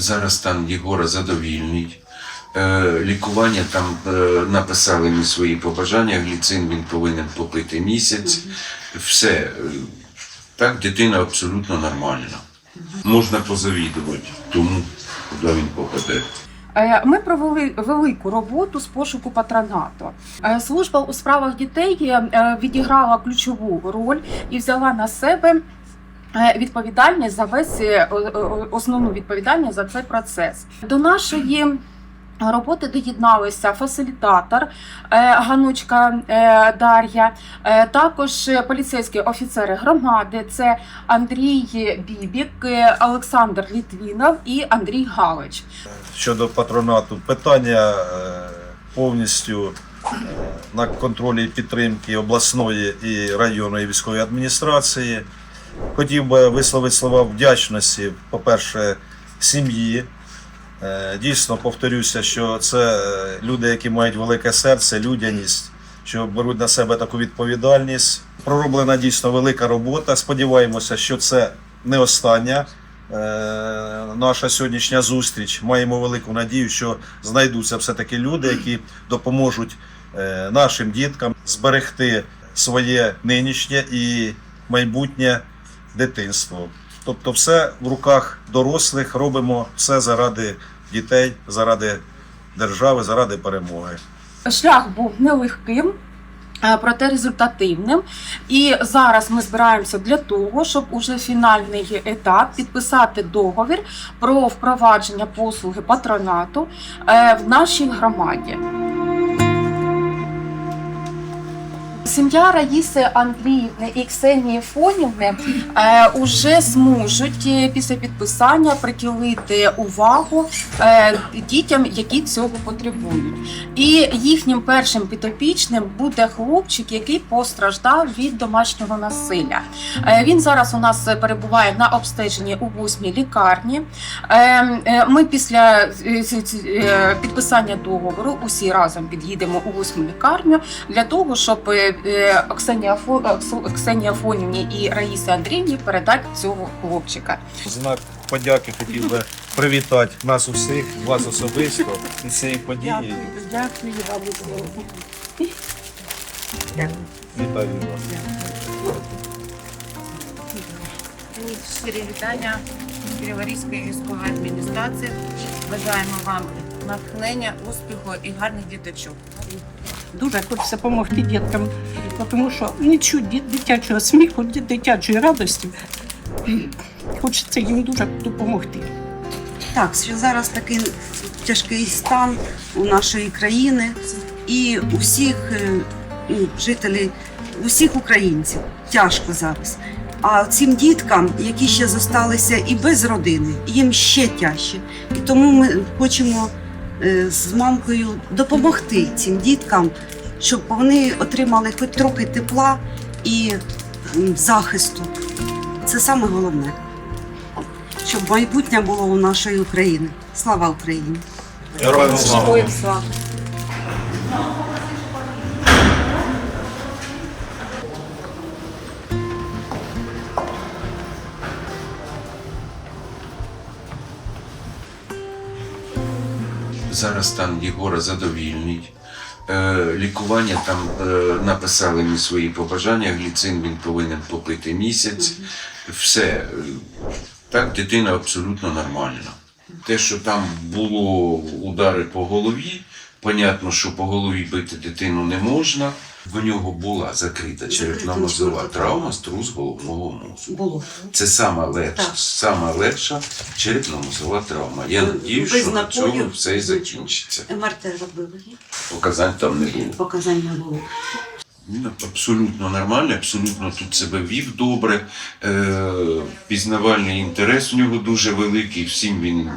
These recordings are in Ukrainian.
Зараз стан Єгора задовільний. Е, лікування там е, написали ми свої побажання. Гліцин він повинен попити місяць. Все. Так, дитина абсолютно нормальна. Можна позавідувати тому, куди він попаде. Е, Ми провели велику роботу з пошуку патронату. Служба у справах дітей відіграла ключову роль і взяла на себе відповідальність за весь е, основну відповідальність за цей процес. До нашої роботи доєдналися фасилітатор е, Ганучка е, Дар'я, е, також е, поліцейські офіцери громади. Це Андрій Бібік, е, Олександр Літвінов і Андрій Галич. щодо патронату. Питання е, повністю е, на контролі підтримки обласної і районної військової адміністрації. Хотів би висловити слова вдячності, по-перше, сім'ї. Е, Дійсно, повторюся, що це е, люди, які мають велике серце, людяність, що беруть на себе таку відповідальність. Пророблена дійсно велика робота. Сподіваємося, що це не остання е, наша сьогоднішня зустріч. Маємо велику надію, що знайдуться все-таки люди, які допоможуть нашим діткам зберегти своє нинішнє і майбутнє дитинство. Тобто, все в руках дорослих робимо все заради дітей, заради держави, заради перемоги. Шлях був нелегким. е, Проте результативним, і зараз ми збираємося для того, щоб уже фінальний етап підписати договір про впровадження послуги патронату е, в нашій громаді. Сім'я Раїси Андріївни і Ксенії Фонівни е, уже зможуть е, після підписання приділити увагу е, дітям, які цього потребують. І їхнім першим підопічним буде хлопчик, який постраждав від домашнього насилля. Е, Він зараз у нас перебуває на обстеженні у восьмій лікарні. Е, е, Ми після е, е, підписання договору усі разом під'їдемо у восьму лікарню для того, щоб е, е, Ксенія Фо- Фонівні і Раїсі Андріївні передати цього хлопчика. Знак подяки хотів би привітати нас усіх, вас особисто і цієї події. Дякую вам. Вітаю вас. Щирі вітання Криворізької військової адміністрації. Бажаємо вам натхнення, успіху і гарних діточок. Дуже хочеться допомогти діткам, тому що чуть дитячого сміху, дитячої радості. Хочеться їм дуже допомогти. Так, що зараз такий тяжкий стан у нашої країни і у всіх е, ну, жителів, усіх українців тяжко зараз. А цим діткам, які ще зосталися і без родини, їм ще тяжче. І тому ми хочемо з мамкою допомогти цим діткам, щоб вони отримали хоч трохи тепла і захисту. Це саме головне щоб майбутнє було у нашої України. Слава Україні! Героям слава! Зараз стан Єгора задовільний. Е, лікування там е, написали мені свої побажання. Гліцин він повинен попити місяць. Все. Так, дитина абсолютно нормальна. Те, що там було удари по голові, понятно, що по голові бити дитину не можна. В нього була закрита черепно мозова травма, струс головного мозку. Було Це сама легша, сама легша черепно-мозова травма. Я Без що на цьому все і закінчиться. МРТ робили. Показань там не було. Показань не було. Він абсолютно нормальний, абсолютно тут себе вів добре. Е, пізнавальний інтерес у нього дуже великий. Всім він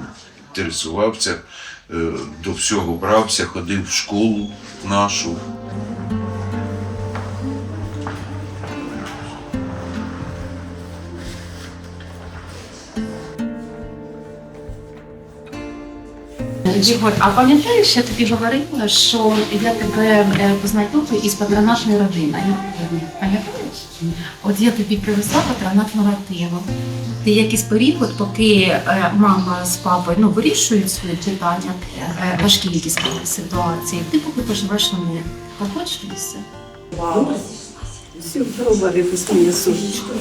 інтересувався, е, до всього брався, ходив в школу нашу. Єгор, а пам'ятаєш, я тобі говорила, що я тебе е, познайомлю із патронатною родиною? Пам'ятаєш? От я тобі привезла патронатну родину. ти якийсь період, поки е, мама з папою ну, вирішують свої питання, е, важкі якісь ситуації, ти поки поживеш на них. Погоджуєшся? Всім здорова, випускні сонечко.